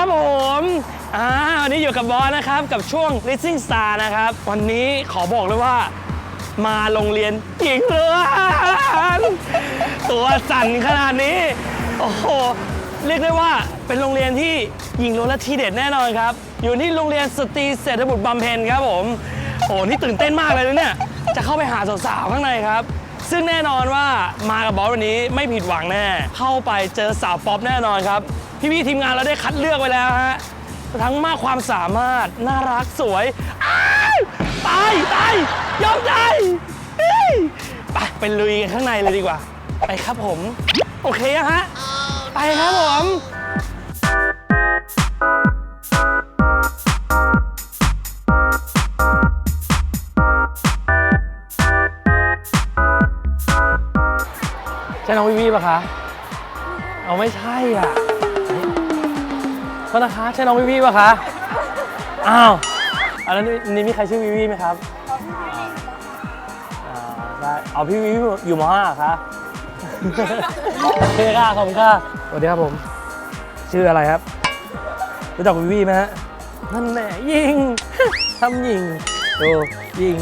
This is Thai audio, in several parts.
ับผมอ่าวันนี้อยู่กับบอสนะครับกับช่วง Racing Star นะครับ วันนี้ขอบอกเลยว่า มาโรงเรียนหญิงล้วนตัวสั่นขนาดนี้ โอ้โห เรียกได้ว่าเป็นโรงเรียนที่หญิงล้วนและทีเด็ดแน่นอนครับ อยู่ที่โรงเรียนสตรีเศรษฐบุตรบำเพ็ญครับผม โอ้โหนี่ตื่นเต้นมากเลยนะเนี่ย จะเข้าไปหาสาวๆข้างในครับซึ่งแน่นอนว่ามากับบอสวันนี้ไม่ผิดหวังแน่ เข้าไปเจอสาวป๊อปแน่นอนครับ พี่ๆทีมงานเราได้คัดเลือกไว้แล้วฮะทั้งมากความสามารถน่ารักสวยตายตายยอมใจเฮ้ยไปไปลุยกันข้างในเลยดีกว่า ไปครับผม โอเคฮะ ไปครับผมใช่น้องวิวีป่ะคะ เอาไม่ใช่อะ โทษนะคะใช่น้องวิวีปะคะ อ้าว อันนั้นนี่มีใครชื่อวิวีไหมครับอ่าใช่เอาพี่วิวีอยู่ม .5 คะโอเคค่ะขอบคุณค่ะสวัสดีครับผม ชื่ออะไรครับ รู้จักวิวีไหมฮะนั่นแหละยิง ทำยิงโอ้ยิง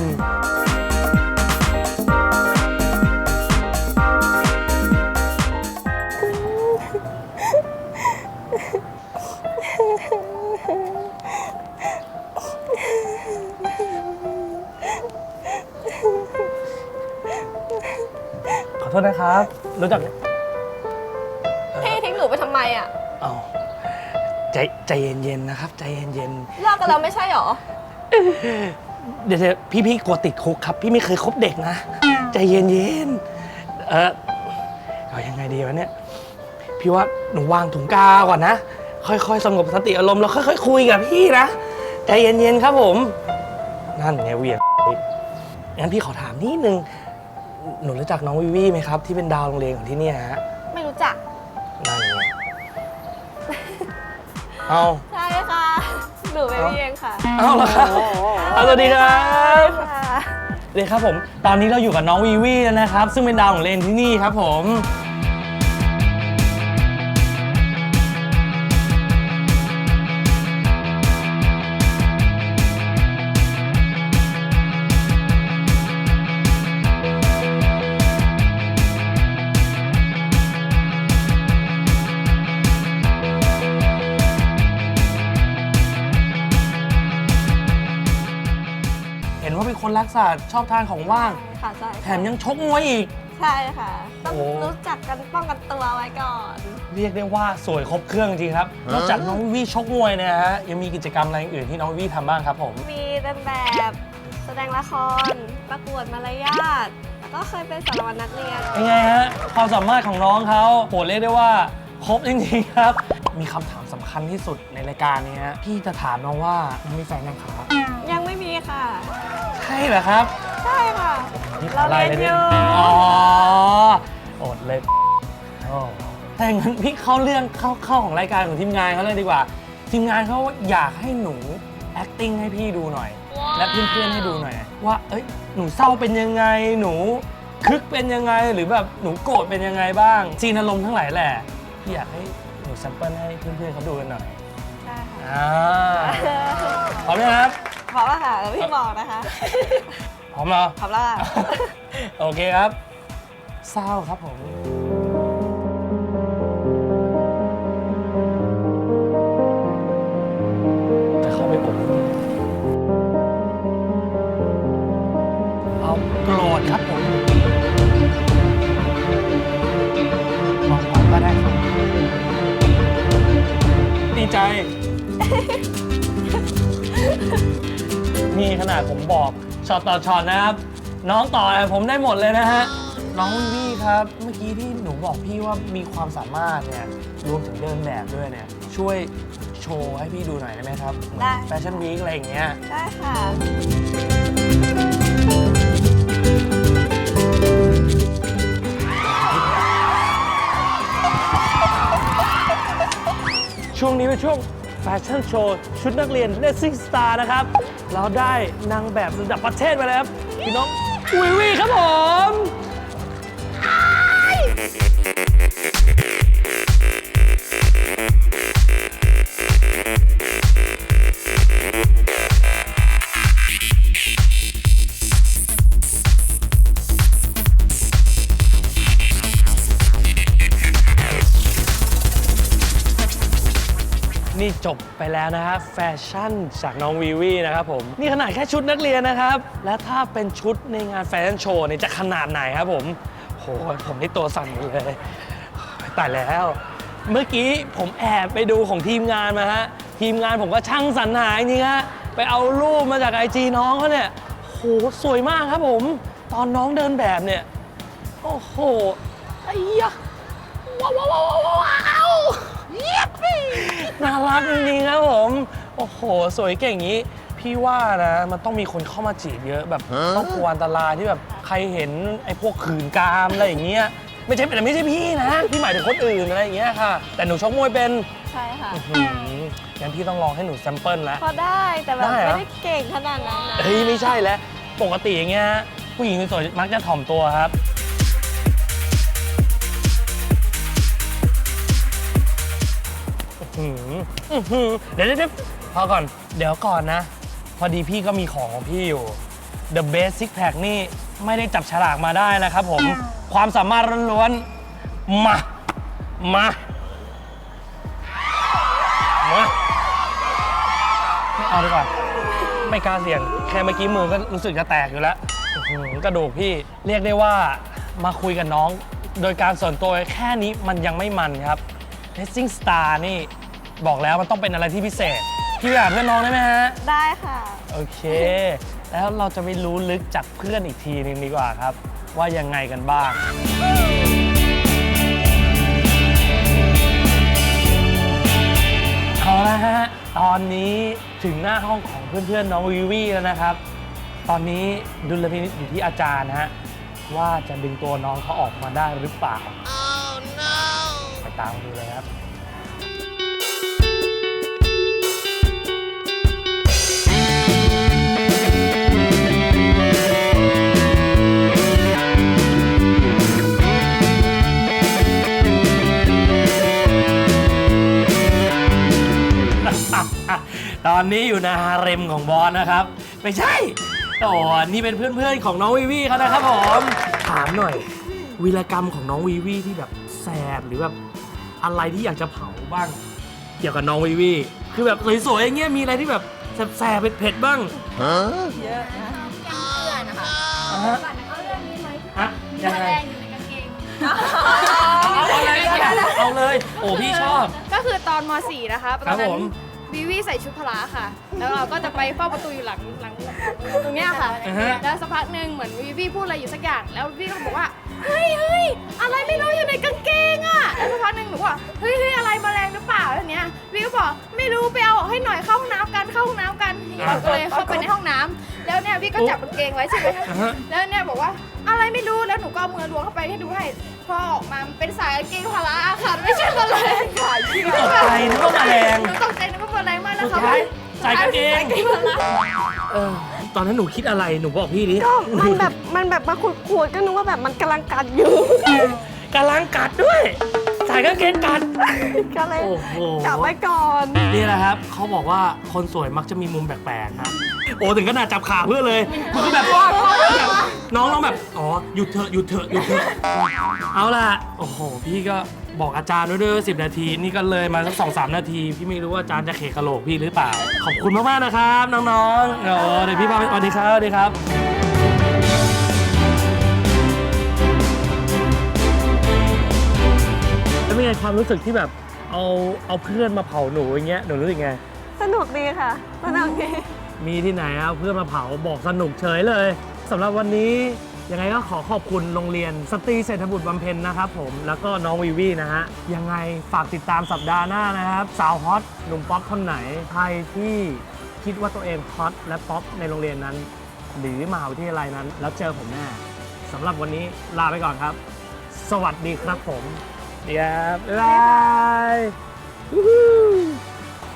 ษนะครับ รู้จักพี่ทิ้งหนูไปทำไมอะ เอาใจใจเย็นๆนะครับ ใจเย็นเลิกกันแล้วไม่ใช่หรอ ๆเดี๋ยวๆพี่ๆกลัวติดคุกครับ พี่ไม่เคยคบเด็กนะ ใจเย็นๆเออเอายังไงดีวะเนี่ยพี่ว่าหนูวางถุงกาวก่อนนะ ค่อยๆสงบสติอารมณ์แล้วค่อย ๆ คุยกับพี่นะ ใจเย็นๆครับผม นั่นไงเหวียงงั้นพี่ขอถามนิดนึง หนูรู้จักน้องวิวีไหมครับ ที่เป็นดาวโรงเรียนของที่เนี่ยฮะไม่รู้จัก นั่นไงเอาใช่ค่ะ หนูเป็นพี่เองค่ะเอาละครับเอาสวัสดีครับค่ะสวัสดีครับผม ตอนนี้เราอยู่กับน้องวีวีแล้วนะครับ ซึ่งเป็นดาวของเลนที่นี่ครับผม คนรักสัตว์ชอบทานของว่าง ค่ะใช่แถมยังชกมวยอีก ใช่ค่ะ ต้องโอ้ รู้จักกันป้องกันตัวไว้ก่อน เรียกได้ว่าสวยครบเครื่องจริงครับ นอกจากน้องวีวีชกมวยเนยนะฮะยังมีกิจกรรมอะไรอื่นที่น้องวีวีทำบ้างครับผม มีเดินแบบแสดงละคร ประกวดมารยาทแล้วก็เคยเป็นสารวัตรนักเรียน เป็นไงฮะความสามารถของน้องเขาโหเรียกได้ว่าครบจริงๆครับ มีคำถามสำคัญที่สุดในรายการนี้ฮะพี่จะถามน้องว่าน้องมีแฟนยังครับยังไม่มีค่ะใช่เหรอครับ ใช่ค่ะนี่ขเราไล่เรียนลอยู่อ๋ออดเลยโอ้ถ้าอย่างนั้นพี่เข้าเรื่องเข้าเข้าของรายการของทีมงานเขาเลยดีกว่า ทีมงานเขาอยากให้หนู acting ให้พี่ดูหน่อย และเพื่อนๆให้ดูหน่อย ว่า เอ้ยหนูเศร้าเป็นยังไงหนูคึกเป็นยังไงหรือแบบหนูโกรธเป็นยังไงบ้างซีนอารมณ์ทั้งหลายแหละพี่อยากให้หนูแซมเปิลให้เพื่อนๆเขาดูกันหน่อยใช่ค่ะอ่าพร้อมไหมครับ พร้อมแล้วค่ะแล้วพี่บอกนะคะพร้อมแล้วพร้อมแล้วค่ะ โอเคครับเศร้าครับผม นี่ขนาดผมบอกช็อตต่อช็อตนะครับ น้องต่ออะไรผมได้หมดเลยนะฮะ น้องวิวีครับ เมื่อกี้ที่หนูบอกพี่ว่ามีความสามารถเนี่ยรวมถึงเดินแบบด้วยเนี่ย ช่วยโชว์ให้พี่ดูหน่อยได้ไหมครับได้ แฟชั่นวีคอะไรอย่างเงี้ย ได้ค่ะ ช่วงนี้เป็นช่วงแฟชั่นโชว์ ชุดนักเรียน Racing Star นะครับ เราได้นางแบบระดับประเทศมาแล้วครับพี่น้องวิวีครับผม จบไปแล้วนะฮะแฟชั่นจากน้องวีวีนะครับผม นี่ขนาดแค่ชุดนักเรียนนะครับ และถ้าเป็นชุดในงานแฟชั่นโชว์เนี่ยจะขนาดไหนครับผมโหผมนี่ตัวสั่นเลยตายแล้ว เมื่อกี้ผมแอบไปดูของทีมงานมาฮะทีมงานผมก็ช่างสรรหาจริงฮะไปเอารูปมาจากไอจีน้องเขาเนี่ยโหสวยมากครับผม ตอนน้องเดินแบบเนี่ย โอ้โหไอ้ยะว้าวว้าวว้าวว้าวว้าวเยียบ น่ารักจริงๆครับผม โอ้โห สวยเก่งอย่างนี้ พี่ว่านะ มันต้องมีคนเข้ามาจีบเยอะแบบต้องกลัวอันตรายที่แบบใครเห็นไอ้พวกขืนกามอะไรอย่างเงี้ย ไม่ใช่แต่ไม่ใช่พี่นะ พี่หมายถึงคนอื่นอะไรอย่างเงี้ยค่ะ แต่หนูชกมวยเป็นใช่ค่ะอื้อหืองั้นพี่ต้องลองให้หนูแซมเปิลแล้ว พอได้แต่แบบได้เหรอ ไม่ได้เก่งขนาดนั้นนะ เฮ้ยไม่ใช่แล้ว ปกติอย่างเงี้ยผู้หญิงสวยๆมักจะถ่อมตัวครับ หืออื้อหือเดี๋ยวเดี๋ยวเดี๋ยวพอก่อน เดี๋ยวก่อนนะ พอดีพี่ก็มีของของพี่อยู่ The Best Six Pack นี่ไม่ได้จับฉลากมาได้นะครับผม ความสามารถล้วนๆ มา มา มา ไม่เอาดีกว่า ไม่กล้าเสี่ยง แค่เมื่อกี้มือก็รู้สึกจะแตกอยู่แล้วอื้อหือกระดูกพี่ เรียกได้ว่ามาคุยกับน้อง โดยการส่วนตัวแค่นี้มันยังไม่มันครับ Racing Star นี่ บอกแล้วมันต้องเป็นอะไรที่พิเศษ พี่อยากเพื่อนน้องได้ไหมฮะ ได้ค่ะ โอเค แล้วเราจะไปรู้ลึกจากเพื่อนอีกทีนึงดีกว่าครับ ว่ายังไงกันบ้าง เอาละฮะ ตอนนี้ถึงหน้าห้องของเพื่อนๆน้องวิวีแล้วนะครับ ตอนนี้ดุลพินิจอยู่ที่อาจารย์ฮะ ว่าจะดึงตัวน้องเขาออกมาได้หรือเปล่าไปตามดูเลยครับ ตอนนี้อยู่ในฮาเร็มของบอสนะครับ ไม่ใช่โอ้นี่เป็นเพื่อนๆของน้องวีวีเขานะครับผมถามหน่อยวีรกรรมของน้องวีวีที่แบบแสบหรือแบบอะไรที่อยากจะเผาบ้าง เกี่ยวกับน้องวีวีคือแบบสวยๆอย่างเงี้ยมีอะไรที่แบบแสบๆเผ็ดๆบ้างเยอะนะอะฮะฮะยังไงเอาเลยเอาเลย โอ้พี่ชอบ ก็คือตอนม .4 นะคะตครัอบนนั้ผนม วิวีใส่ชุดพละค่ะ แล้วเราก็จะไปเฝ้าประตูอยู่หลังหลังตรงเนี้ยค่ะ อ่าฮะ แล้วสักพักหนึ่งเหมือนวิวีพูดอะไรอยู่สักอย่าง แล้ววิวีก็บอกว่า เฮ้ยเฮ้ยอะไรไม่รู้อยู่ในกางเกงอะ แล้วสักพักหนึ่งหนูก็บอกเฮ้ยเฮ้ยอะไรแมลงหรือเปล่าแล้วเนี้ยวิวีก็บอกไม่รู้ไปเอาออกให้หน่อยเข้าห้องน้ำกันเข้าห้องน้ำกันเราก็เลยเข้าไปในห้องน้ำแล้วเนี่ยวิก็จับกางเกงไว้ใช่ไหม อ่าฮะ แล้วเนี่ยบอกว่าอะไรไม่รู้แล้วหนูก็เอามือล้วงเข้าไปให้ดูให้พอออกมามันเป็นสายกางเกงพละค่ะไม่ใช่แมลงค่ะตกใจนึกว่าแมลง หนูตกใจ สุดคะท้ายใส่กางเกงใส่กางเกงพละเออตอนนั้นหนูคิดอะไรหนูบอกพี่ดิก็มันแบบมันแบบมาขูดๆก็นึกว่าแบบมันกำลังกัดอยู่ กำลังกัดด้วยใส่กางเกงกัด ก็เลยโอ้โห กลับไว้ก่อนนี่แหละครับเขาบอกว่าคนสวยมักจะมีมุมแปลกๆครับโอ้ถึงขนาดจับขาเพื่อนเลยคือแบบแบบน้องต้องแบบ อ๋อหยุดเถอะหยุดเถอะหยุดเถอะเอาล่ะ โอ้โห พี่ก็ บอกอาจารย์ด้วยเด้อสินาที นี่ก็เลยมาสักสองสามนาที พี่ไม่รู้ว่าอาจารย์จะเขกกะโหลกพี่หรือเปล่า ขอบคุณมากๆนะครับน้องๆโอ้เดี๋ยวพี่พาไปสวัสดีครับสวัสดีครับแล้วเป็นไงความรู้สึกที่แบบเอาเอาเพื่อนมาเผาหนูอย่างเงี้ยหนูรู้สึกไง สนุกดีค่ะ สนุกดี มีที่ไหนเอาเพื่อนมาเผาบอกสนุกเฉยเลยสำหรับวันนี้ ยังไงก็ขอขอบคุณโรงเรียนสตรีเศรษฐบุตรบำเพ็ญนะครับผมแล้วก็น้องวีวีนะฮะยังไงฝากติดตามสัปดาห์หน้านะครับ สาวฮอตหนุ่มป๊อปคนไหนใครที่คิดว่าตัวเองฮอตและป๊อปในโรงเรียนนั้น หรือมหาวิทยาลัยนั้น แล้วเจอผมแน่สำหรับวันนี้ลาไปก่อนครับ สวัสดีครับผมเดี๋ยวบ๊ายบาย